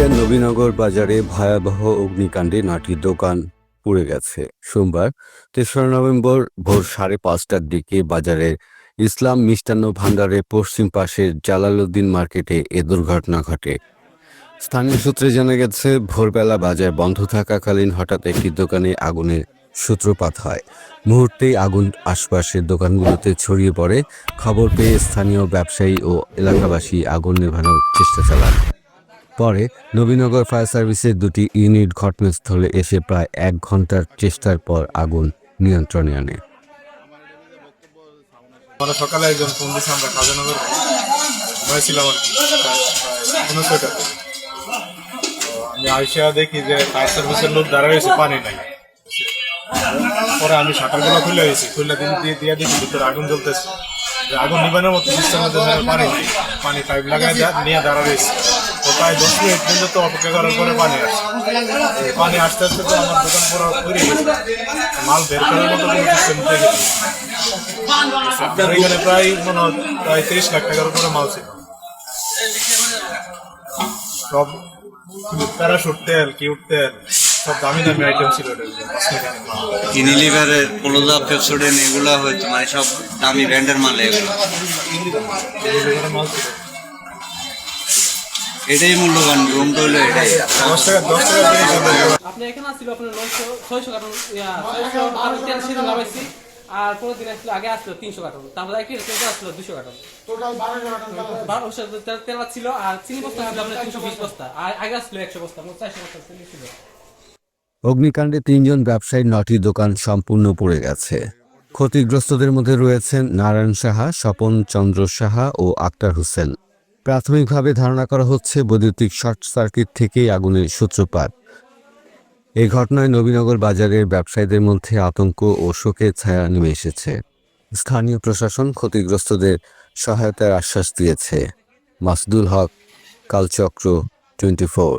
ব্রাহ্মণবাড়িয়ার নবীনগর বাজারে ভয়াবহ অগ্নিকাণ্ডে নটি দোকান পুড়ে গেছে। সোমবার, তেসরা নভেম্বর ভোর সাড়ে পাঁচটার দিকে বাজারের ইসলাম মিষ্টান্ন ভাণ্ডারের পশ্চিম পাশের জালালউদ্দিন মার্কেটে এ দুর্ঘটনা ঘটে। স্থানীয় সূত্রে জানা গেছে, ভোরবেলা বাজার বন্ধ থাকাকালীন হঠাৎ একটি দোকানে আগুনের সূত্রপাত হয়। মুহূর্তেই আগুন আশপাশের দোকানগুলোতে ছড়িয়ে পড়ে। খবর পেয়ে স্থানীয় ব্যবসায়ী ও এলাকাবাসী আগুন নেভানোর চেষ্টা চালান। পরে নবীনগর ফায়ার সার্ভিসের দুটি ইউনিট ঘটনাস্থলে এসে প্রায় এক ঘণ্টার চেষ্টার পর আগুন নিয়ন্ত্রণে আনে। আমরা সকালে একজন ফোন দিয়েছে আমরা খাজানগর ঘুমাইছিলাম আর কোনো আমি আইসা দেখি যে ফায়ার সার্ভিসের লোক দাঁড়া রয়েছে, পানি নাই। পরে আমি শাটারগুলো খুলে হয়েছি খুলে দিন দিয়ে দিয়ে দেখি ভিতরে আগুন জ্বলতেছে। আগুন নিবানোর মতো সিস্টেম পানি পানি পাইপ লাগাই নিয়ে দাঁড়া রয়েছে। প্রায় দশ মিনিট পর্যন্ত অপেক্ষা করার পরে পানি এই পানি আসতে আসতে তো আমার দোকান পুরো গেছে। মাল বের করার মতো কোনো সিস্টেম থেকে আপনার এখানে প্রায় মনে হয় প্রায় তিরিশ লাখ টাকার উপরে মাল ছিল। সব প্যারাশুট তেল কিউট তেল সব দামি দামি আইটেম ছিল মাল। ইউনিলিভারের কোলোজা পেপসোডেন এগুলো হয়তো মানে সব দামি ব্র্যান্ডের মাল এগুলো। এগুলো মাল ছিল। এটাই মূল্যবান রুমটা হলো এটাই। দশ টাকা দশ টাকা আপনি এখানে আসছিল আপনার নয়শো ছয়শো কার্টন ছয়শো লাগাইছি আর পরের দিন আগে আসছিল তিনশো কার্টন তারপরে একই তেল আসছিল দুশো কার্টন। বারোশো তেল- তেল ছিল আর চিনি বস্তা আপনার তিনশো বিশ বস্তা আর আগে আসছিল একশো বস্তা মোট চারশো বস্তা ছিল। অগ্নিকাণ্ডে তিনজন ব্যবসায়ীর নটি দোকান সম্পূর্ণ পড়ে গেছে। ক্ষতিগ্রস্তদের মধ্যে রয়েছেন নারায়ণ সাহা স্বপন চন্দ্র সাহা ও আক্তার হোসেন। প্রাথমিকভাবে ধারণা করা হচ্ছে বৈদ্যুতিক শর্ট সার্কিট থেকেই আগুনের সূত্রপাত। এই ঘটনায় নবীনগর বাজারের ব্যবসায়ীদের মধ্যে আতঙ্ক ও শোকের ছায়া নেমে এসেছে। স্থানীয় প্রশাসন ক্ষতিগ্রস্তদের সহায়তার আশ্বাস দিয়েছে। Masudul Haque, Kalchakra twenty four.